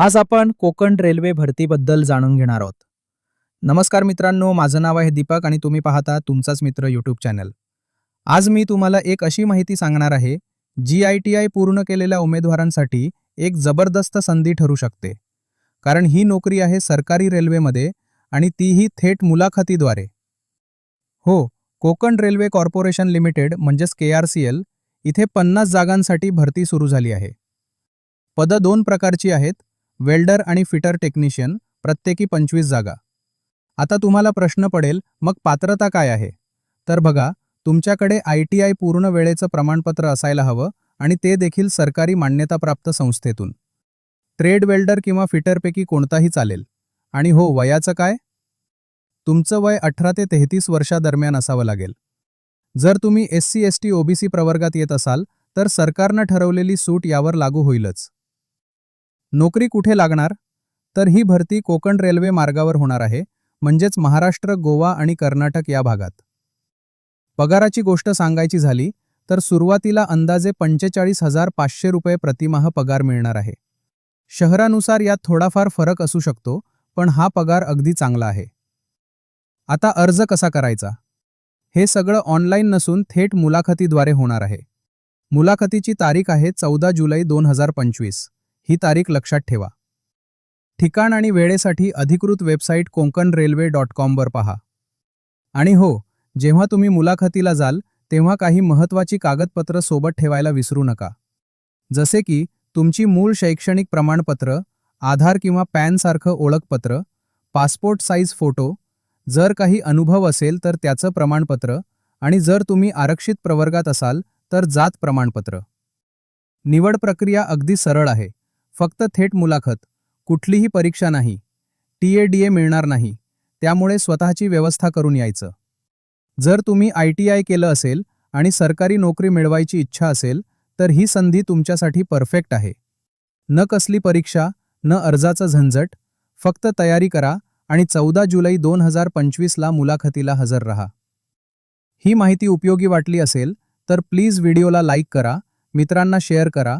आज आपण कोकण रेल्वे भरतीबद्दल जाणून घेणार आहोत. नमस्कार मित्रांनो माझं नाव आहे दीपक आणि तुम्ही पाहता तुमचाच मित्र यूट्यूब चॅनल आज मी तुम्हाला एक अशी माहिती सांगणार आहे जी आय टी आय पूर्ण केलेल्या उमेदवारांसाठी एक जबरदस्त संधी ठरू शकते. कारण ही नोकरी आहे सरकारी रेल्वेमध्ये आणि तीही थेट मुलाखतीद्वारे. हो कोकण रेल्वे कॉर्पोरेशन लिमिटेड म्हणजेच के आर सी एल इथे पन्नास जागांसाठी भरती सुरू झाली आहे. पदं दोन प्रकारची आहेत वेल्डर आणि फिटर टेक्निशियन प्रत्येकी पंचवीस जागा. आता तुम्हाला प्रश्न पडेल मग पात्रता काय आहे? तर बघा तुमच्याकडे आय टी आय पूर्ण वेळेचं प्रमाणपत्र असायला हवं आणि ते देखील सरकारी मान्यताप्राप्त संस्थेतून. ट्रेड वेल्डर किंवा फिटरपैकी कोणताही चालेल. आणि हो वयाचं काय? तुमचं वय अठरा ते तेहतीस वर्षादरम्यान असावं लागेल. जर तुम्ही S C S T OBC प्रवर्गात येत असाल तर सरकारनं ठरवलेली सूट यावर लागू होईलच. नोकरी कुठे लागणार? तर ही भरती कोकण रेल्वे मार्गावर होणार आहे म्हणजेच महाराष्ट्र गोवा आणि कर्नाटक या भागात. पगाराची गोष्ट सांगायची झाली तर सुरुवातीला अंदाजे पंचेचाळीस हजार पाचशे रुपये प्रतिमाह पगार मिळणार आहे. शहरानुसार यात थोडाफार फरक असू शकतो पण हा पगार अगदी चांगला आहे. आता अर्ज कसा करायचा? हे सगळं ऑनलाईन नसून थेट मुलाखतीद्वारे होणार आहे. मुलाखतीची तारीख आहे चौदा जुलै दोन हजार पंचवीस. ही तारीख लक्षात ठेवा. ठिकाण आणि वेळेसाठी अधिकृत वेबसाईट कोंकण रेल्वे डॉट कॉमवर पहा. आणि हो जेव्हा तुम्ही मुलाखतीला जाल तेव्हा काही महत्त्वाची कागदपत्र सोबत ठेवायला विसरू नका. जसे की तुमची मूळ शैक्षणिक प्रमाणपत्र आधार किंवा पॅनसारखं ओळखपत्र पासपोर्ट साईज फोटो जर काही अनुभव असेल तर त्याचं प्रमाणपत्र आणि जर तुम्ही आरक्षित प्रवर्गात असाल तर जात प्रमाणपत्र. निवड प्रक्रिया अगदी सरळ आहे. फक्त थेट मुलाखत कुठलीही परीक्षा नाही टी ए डी ए मिळणार नाही त्यामुळे स्वतःची व्यवस्था करून यायचं. जर तुम्ही आय टी आय केलं असेल आणि सरकारी नोकरी मिळवायची इच्छा असेल तर ही संधी तुमच्यासाठी परफेक्ट आहे. न कसली परीक्षा न अर्जाचं झंझट फक्त तयारी करा आणि चौदा जुलै दोन हजार पंचवीसला मुलाखतीला हजर रहा. ही माहिती उपयोगी वाटली असेल तर प्लीज व्हिडिओला लाईक करा मित्रांना शेअर करा